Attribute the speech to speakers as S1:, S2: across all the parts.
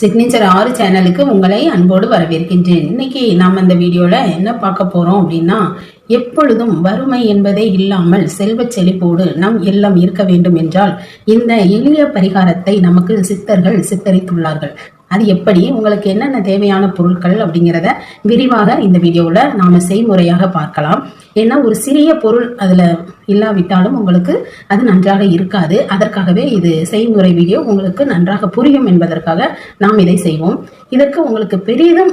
S1: Signature ஆறு சேனலுக்கு உங்களை அன்போடு வரவேற்கின்றேன். இன்னைக்கு நாம் இந்த வீடியோல என்ன பார்க்க போறோம் அப்படின்னா எப்பொழுதும் வறுமை என்பதே இல்லாமல் செல்வச் செழிப்போடு நம் எல்லாம் இருக்க வேண்டும் என்றால் இந்த எளிய பரிகாரத்தை நமக்கு சித்தர்கள் சித்தரித்துள்ளார்கள். அது எப்படி உங்களுக்கு என்னென்ன தேவையான பொருட்கள் அப்படிங்கிறத விரிவாக இந்த வீடியோவில் நாம் செய்முறையாக பார்க்கலாம். ஏன்னா ஒரு சிறிய பொருள் அதில் இல்லாவிட்டாலும் உங்களுக்கு அது நன்றாக இருக்காது. அதற்காகவே இது செய்முறை வீடியோ உங்களுக்கு நன்றாக புரியும் என்பதற்காக நாம் இதை செய்வோம். இதற்கு உங்களுக்கு பெரிதும்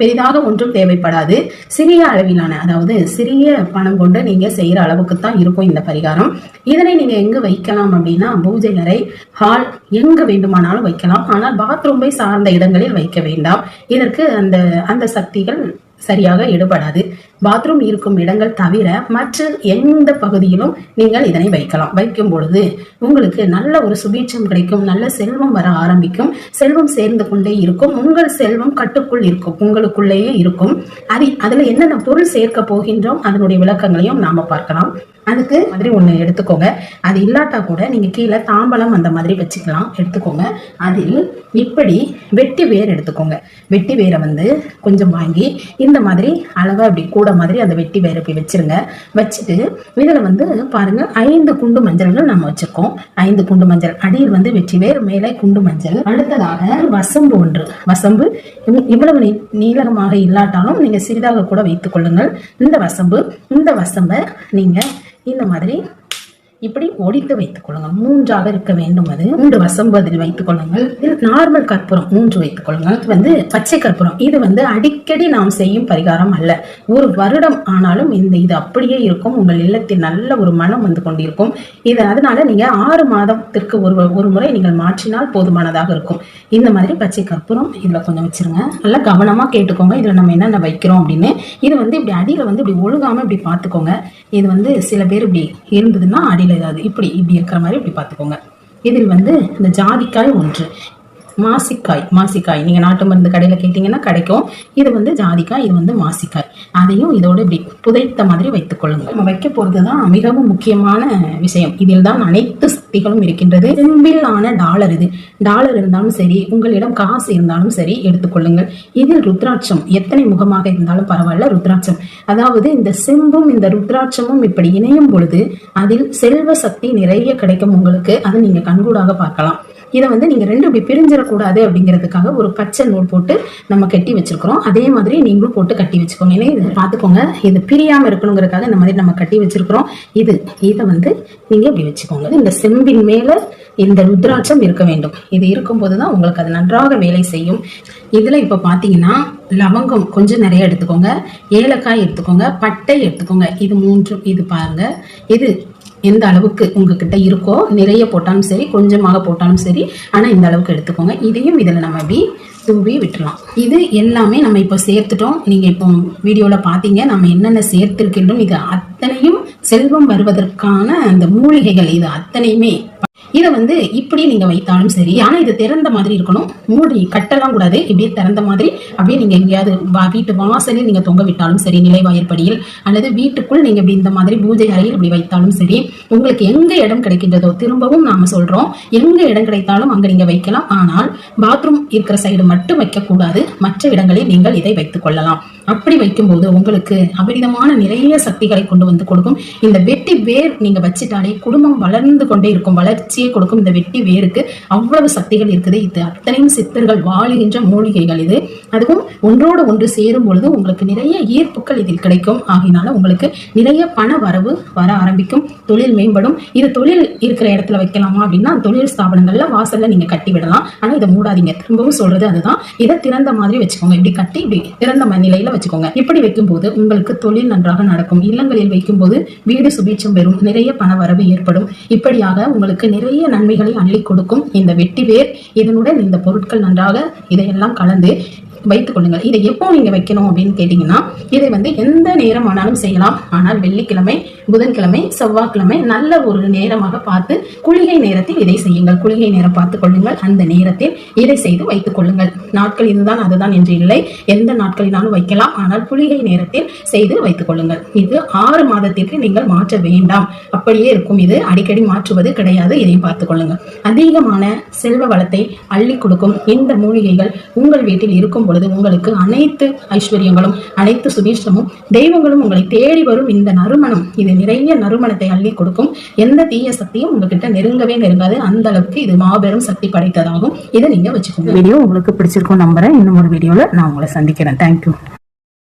S1: பெரிதாக ஒன்றும் தேவைப்படாது. சிறிய அளவிலான அதாவது சிறிய பணம் கொண்டு நீங்க செய்யற அளவுக்கு தான் இருக்கும் இந்த பரிகாரம். இதனை நீங்க எங்க வைக்கலாம் அப்படின்னா பூஜை அறை ஹால் எங்கு வேண்டுமானாலும் வைக்கலாம். ஆனால் பாத்ரூமை சார்ந்த இடங்களில் வைக்க வேண்டாம். இதற்கு அந்த அந்த சக்திகள் சரியாக ஈடுபடாது பாத்ரூம் இருக்கும் இடங்கள் தவிர மற்ற எந்த பகுதியிலும் நீங்கள் இதனை வைக்கலாம். வைக்கும் பொழுது உங்களுக்கு நல்ல ஒரு சுபீட்சம் கிடைக்கும் நல்ல செல்வம் வர ஆரம்பிக்கும். செல்வம் சேர்ந்து கொண்டே இருக்கும். உங்கள் செல்வம் கட்டுக்குள் இருக்கும். உங்களுக்குள்ளேயே இருக்கும். அது அதுல என்னென்ன பொருள் சேர்க்க போகின்றோம் அதனுடைய விளக்கங்களையும் நாம பார்க்கலாம். அதுக்கு மாதிரி ஒன்று எடுத்துக்கோங்க. அது இல்லாட்டா கூட நீங்கள் கீழே தாம்பலம் அந்த மாதிரி வச்சுக்கலாம். எடுத்துக்கோங்க. அதில் இப்படி வெட்டி வேர் எடுத்துக்கோங்க. வெட்டி வேரை வந்து கொஞ்சம் வாங்கி இந்த மாதிரி அளவாக அப்படி கூட மாதிரி அந்த வெட்டி வேரை போய் வச்சிருங்க. வச்சுட்டு இதில் வந்து பாருங்க ஐந்து குண்டு மஞ்சள்கள் நம்ம வச்சிருக்கோம். ஐந்து குண்டு மஞ்சள். அடியில் வந்து வெற்றி வேர் மேலே குண்டு மஞ்சள். அடுத்ததாக வசம்பு ஒன்று. வசம்பு இவ்வளவு நீ- நீளமாக இல்லாட்டாலும் நீங்கள் சிறிதாக கூட வைத்துக் கொள்ளுங்கள். இந்த வசம்பு இந்த வசம்பை நீங்கள் இந்த மாதிரி இப்படி ஒடித்து வைத்துக் கொள்ளுங்கள். மூன்றாக இருக்க வேண்டும் அது. மூன்று வசம்பதில் வைத்துக் கொள்ளுங்கள். நார்மல் கற்பூரம். மூன்று வைத்துக் கொள்ளுங்கள். இது வந்து பச்சை கற்பூரம். இது வந்து அடிக்கடி நாம் செய்யும் பரிகாரம் அல்ல. ஒரு வருடம் ஆனாலும் இந்த இது அப்படியே இருக்கும். உங்கள் இல்லத்தில் நல்ல ஒரு மனம் வந்து கொண்டிருக்கும். இது அதனால நீங்க ஆறு மாதத்திற்கு ஒரு ஒரு முறை நீங்கள் மாற்றினால் போதுமானதாக இருக்கும். இந்த மாதிரி பச்சை கற்பூரம் இதுல கொஞ்சம் வச்சிருங்க. நல்லா கவனமா கேட்டுக்கோங்க. இதுல நம்ம என்னென்ன வைக்கிறோம் அப்படின்னு. இது வந்து இப்படி அடியில வந்து இப்படி ஒழுகாம இப்படி பார்த்துக்கோங்க. இது வந்து சில பேர் இப்படி இருந்ததுன்னா அடியில் ஏதாவது இப்படி இப்படி இருக்கிற மாதிரி இப்படி பார்த்துக்கோங்க. இதில் வந்து இந்த ஜாதிக்காய் ஒன்று. மாசிக்காய் மாசிக்காய். நீங்கள் நாட்டு மருந்து கடையில் கேட்டிங்கன்னா கிடைக்கும். இது வந்து ஜாதிக்காய் இது வந்து மாசிக்காய். அதையும் இதோட இப்படி புதைத்த மாதிரி வைத்துக்கொள்ளுங்கள் நம்ம வைக்க போறதுதான் மிகவும் முக்கியமான விஷயம். இதில் தான் அனைத்து சக்திகளும் இருக்கின்றது. செம்பில் ஆன டாலர் இது. டாலர் இருந்தாலும் சரி உங்களிடம் காசு இருந்தாலும் சரி எடுத்துக்கொள்ளுங்கள் இதில் ருத்ராட்சம். எத்தனை முகமாக இருந்தாலும் பரவாயில்ல ருத்ராட்சம். அதாவது இந்த செம்பும் இந்த ருத்ராட்சமும் இப்படி இணையும் பொழுது அதில் செல்வ சக்தி நிறைய கிடைக்கும் உங்களுக்கு. அதை நீங்கள் கண்கூடாக பார்க்கலாம். இதை வந்து நீங்க ரெண்டு இப்படி பிரிஞ்சிடக்கூடாது அப்படிங்கிறதுக்காக ஒரு பச்சை நூல் போட்டு நம்ம கட்டி வச்சிருக்கிறோம். அதே மாதிரி நீங்களும் போட்டு கட்டி வச்சுக்கோங்க. ஏன்னா இது பார்த்துக்கோங்க. இது பிரியாம இருக்கணுங்கிறதுக்காக இந்த மாதிரி நம்ம கட்டி வச்சிருக்கிறோம். இது இதை வந்து நீங்க இப்படி வச்சுக்கோங்க. இந்த செம்பின் மேல இந்த ருத்ராட்சம் இருக்க வேண்டும். இது இருக்கும்போது தான் உங்களுக்கு அது நன்றாக வேலை செய்யும். இதுல இப்ப பாத்தீங்கன்னா லவங்கம் கொஞ்சம் நிறைய எடுத்துக்கோங்க. ஏலக்காய் எடுத்துக்கோங்க. பட்டை எடுத்துக்கோங்க. இது மூன்றும் இது பாருங்க. இது எந்த அளவுக்கு உங்ககிட்ட இருக்கோ நிறைய போட்டாலும் சரி கொஞ்சமாக போட்டாலும் சரி ஆனால் இந்த அளவுக்கு எடுத்துக்கோங்க. இதையும் இதில் நம்ம அப்படி தூவி விட்டுலாம் இது எல்லாமே நம்ம இப்போ சேர்த்துட்டோம். நீங்கள் இப்போ வீடியோவில் பார்த்தீங்க நம்ம என்னென்ன சேர்த்திருக்கின்றோம் இது அத்தனையும் செல்வம் வருவதற்கான அந்த மூலிகைகள். இது அத்தனையுமே இதை வந்து இப்படி நீங்க வைத்தாலும் சரி ஆனா இது திறந்த மாதிரி இருக்கணும். மூடி கட்டலாம் கூடாது இப்படியே திறந்த மாதிரி. அப்படியே நீங்க எங்கேயாவது வா- வீட்டு வாசலில் நீங்க தொங்க விட்டாலும் சரி நிலைவாயிற்படியில் அல்லது வீட்டுக்குள் நீங்க இப்படி இந்த மாதிரி பூஜை அறையில் இப்படி வைத்தாலும் சரி உங்களுக்கு எங்க இடம் கிடைக்கின்றதோ திரும்பவும் நாம சொல்றோம். எங்க இடம் கிடைத்தாலும் அங்க நீங்க வைக்கலாம். ஆனால் பாத்ரூம் இருக்கிற சைடு மட்டும் வைக்கக்கூடாது. மற்ற இடங்களில் நீங்கள் இதை வைத்துக் கொள்ளலாம். அப்படி வைக்கும்போது உங்களுக்கு அபரிதமான நிறைய சக்திகளை கொண்டு வந்து கொடுக்கும். இந்த வெட்டி வேர் நீங்க வச்சிட்டாலே குடும்பம் வளர்ந்து கொண்டே இருக்கும். வளர்ச்சியை கொடுக்கும் இந்த வெட்டி வேருக்கு அவ்வளவு சக்திகள் இருக்குது. இது அத்தனையும் சித்தர்கள் வாழுகின்ற மூலிகைகள் இது. அதுவும் ஒன்றோடு ஒன்று சேரும் பொழுது உங்களுக்கு நிறைய ஈர்ப்புகள் இதில் கிடைக்கும். ஆகினால உங்களுக்கு நிறைய பண வரவு வர ஆரம்பிக்கும். தொழில் மேம்படும். இது தொழில் இருக்கிற இடத்துல வைக்கலாமா அப்படின்னா தொழில் ஸ்தாபனங்கள்ல வாசல்ல நீங்க கட்டி விடலாம். ஆனா இதை மூடாதீங்க. திரும்பவும் சொல்றது அதுதான். இதை திறந்த மாதிரி வச்சுக்கோங்க. இப்படி கட்டி இப்படி திறந்த நிலையில வச்சுக்கோங்க. இப்படி வைக்கும்போது உங்களுக்கு தொழில் நன்றாக நடக்கும். இல்லங்களில் வைக்கும்போது வீடு சுபீட்சம் பெறும். நிறைய பண வரவு ஏற்படும். இப்படியாக உங்களுக்கு நிறைய நன்மைகளை அள்ளி கொடுக்கும் இந்த வெட்டி வேர் இதனுடன் இந்த பொருட்கள் நன்றாக இதையெல்லாம் கலந்து வைத்துக் கொள்ளுங்கள். இதை எப்போ நீங்க வைக்கணும் அப்படின்னு கேட்டீங்கன்னா இதை வந்து எந்த நேரம் ஆனாலும் செய்யலாம். ஆனால் வெள்ளிக்கிழமை புதன்கிழமை செவ்வாய்க்கிழமை நல்ல ஒரு நேரமாக பார்த்து குளிகை நேரத்தில் இதை செய்யுங்கள். குளிகை நேரம் பார்த்துக் கொள்ளுங்கள். அந்த நேரத்தில் இதை செய்து வைத்துக் கொள்ளுங்கள். நாட்கள் இதுதான் அதுதான் என்று இல்லை. எந்த நாட்களினாலும் வைக்கலாம். ஆனால் குளிகை நேரத்தில் செய்து வைத்துக் கொள்ளுங்கள். இது ஆறு மாதத்திற்கு நீங்கள் மாற்ற வேண்டாம். அப்படியே இருக்கும். இது அடிக்கடி மாற்றுவது கிடையாது. இதையும் பார்த்துக் கொள்ளுங்கள். அதிகமான செல்வ வளத்தை அள்ளி கொடுக்கும் இந்த மூலிகைகள் உங்கள் வீட்டில் இருக்கும் பொழுது உங்களுக்கு அனைத்து ஐஸ்வர்யங்களும் அனைத்து சுபீஷ்டமும் தெய்வங்களும் உங்களை தேடி வரும் இந்த நறுமணம். இது நிறைய நறுமணத்தை அள்ளி கொடுக்கும். எந்த தீய சக்தியும் உங்ககிட்ட நெருங்கவே நெருங்காது. அந்த அளவுக்கு இது மாபெரும் சக்தி படைத்ததாகும். இதை நீங்க வச்சுக்கோங்க.
S2: வீடியோ உங்களுக்கு பிடிச்சிருக்கும் நம்புறேன். இன்னும் ஒரு வீடியோல நான் உங்களை சந்திக்கிறேன். தேங்க்யூ